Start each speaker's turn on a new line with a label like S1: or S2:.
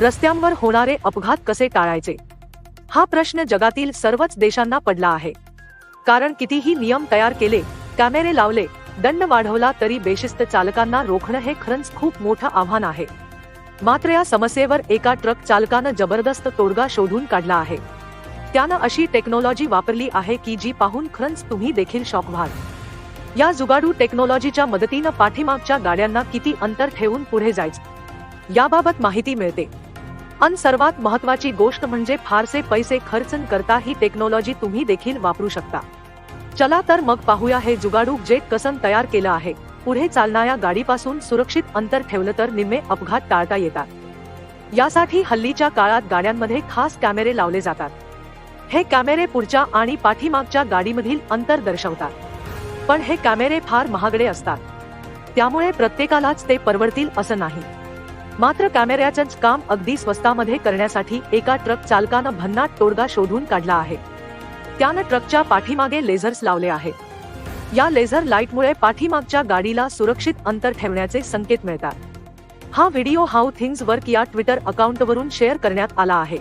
S1: रस्त्यांवर होणारे अपघात कसे टाळायचे? हा प्रश्न जगातील सर्वच देशांना पडला आहे. कारण कितीही नियम तयार केले कॅमेरे लावले दंड वाढवला तरी बेशिस्त चालकांना रोखणं हे खरंच खूप मोठं आव्हान आहे. मात्र या समस्येवर एका ट्रक चालकानं जबरदस्त तोडगा शोधून काढला आहे. त्यानं अशी टेक्नॉलॉजी वापरली आहे की जी पाहून खरंच तुम्ही देखील शॉक व्हाल. या जुगाडू टेक्नॉलॉजीच्या मदतीनं पाठीमागच्या गाड्यांना किती अंतर ठेवून पुढे जायचं? याबाबत माहिती मिळते. अन सर्वात महत्वाची गोष्ट म्हणजे फारसे पैसे खर्च करता ही टेक्नॉलॉजी तुम्ही देखील वापरू शकता. चला तर मग पाहूया हे जुगाडू जेट कसन तयार केलं आहे. पुढे चालणाऱ्या गाडीपासून सुरक्षित अंतर ठेवलं तर निम्मे अपघात टाळता येतात. यासाठी हल्लीच्या काळात गाड्यांमध्ये खास कॅमेरे लावले जातात. हे कॅमेरे पुढच्या आणि पाठीमागच्या गाडीमधील अंतर दर्शवतात. पण हे कॅमेरे फार महागडे असतात. त्यामुळे प्रत्येकालाच ते परवडतील असं नाही. मात्र कॅमेऱ्याचंच काम अगदी स्वस्तामध्ये करण्यासाठी एका ट्रक चालकानं भन्नाट तोडगा शोधून काढला आहे. त्यानं ट्रकच्या पाठीमागे लेझर्स लावले आहेत. या लेझर लाईटमुळे पाठीमागच्या गाडीला सुरक्षित अंतर ठेवण्याचे संकेत मिळतात. हा व्हिडिओ हाऊ थिंग्स वर्क या ट्विटर अकाउंटवरून शेअर करण्यात आला आहे.